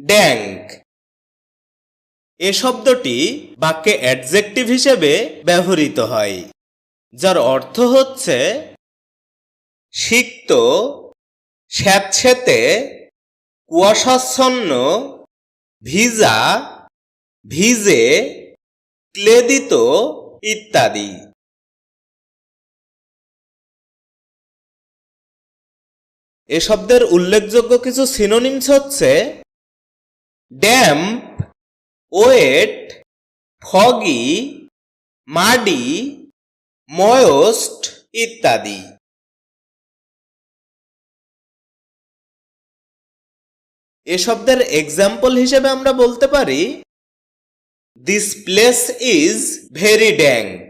Dank এ শব্দটি বাক্যে adjective হিসেবে ব্যবহৃত হয়, যার অর্থ হচ্ছে সিক্ত স্যাঁতস্যাঁতে কুয়াশাচ্ছন্ন, ভিজা, ভিজে, ক্লেদিত ইত্যাদি। এ শব্দের উল্লেখযোগ্য কিছু সিনোনিমস হচ্ছে damp, wet, foggy, muddy, moist ইত্যাদি। এ শব্দের এক্সাম্পল হিসেবে আমরা বলতে পারি this place is very dank